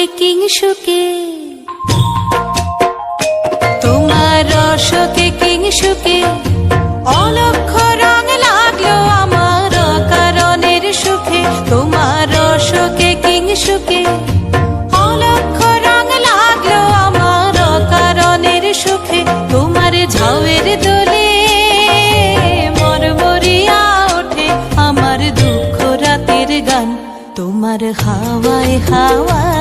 রসকে কিংসুকে তোমার রসকে কিং কিংসুকে অলক্ষ রং লাগল আমার কারণের সুখে। তোমার রসকে কিং কিংসুকে অলক্ষ রং লাগল আমার কারণের সুখে। তোমার ঝাউয়ের দোলে মরমরিয়া ওঠে। আমার দুঃখ রাতের গান তোমার হাওয়ায়।